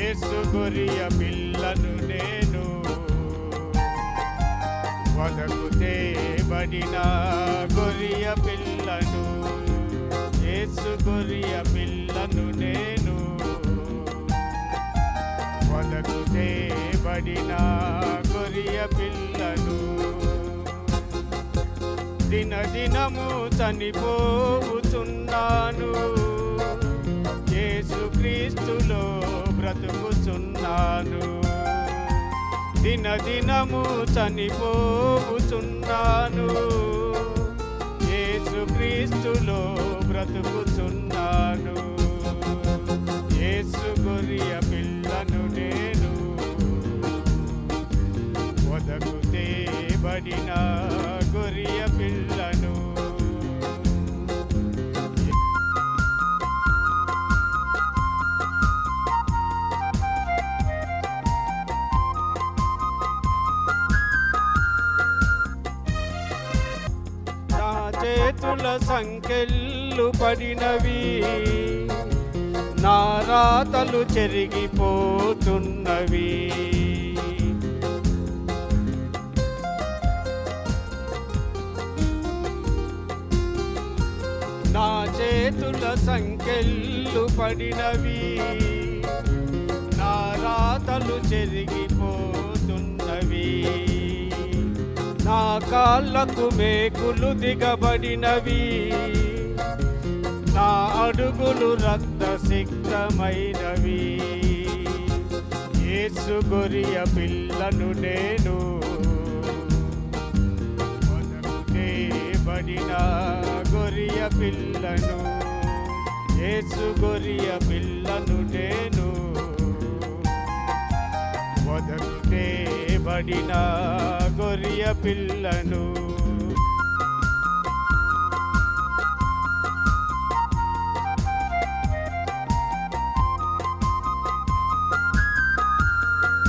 గొరియ పిల్లను నేను వదకు తేబడిన గొరియ పిల్లను. యేసు గొరియ పిల్లను నేను వదకు తేబడిన గొరియ పిల్లను. దినదినము చనిపోతున్నాను బ్రతుకుచున్నాను దినదినము చనిపోతున్నాను యేసుక్రీస్తులో బ్రతుకుతున్నాను యేసు గొరియ పిల్లను నేను వదకు తేబడిన గొరియ పిల్లను చేతుల సంకెళ్ళు పడినవి. నారాతలు చెరిగిపోతున్నవి. నా చేతుల సంకెళ్ళు పడినవి. నారాతలు చెరిగిపోతున్నవి. నా కాళ్ళకు మేకులు దిగబడినవి. నా అడుగులు రక్త సిక్తమైనవి యేసు గొరియ పిల్లను నేను బడిన గొరియ పిల్లను. యేసు గొరియ పిల్లను నేను వదకుటే గొర్రె పిల్లను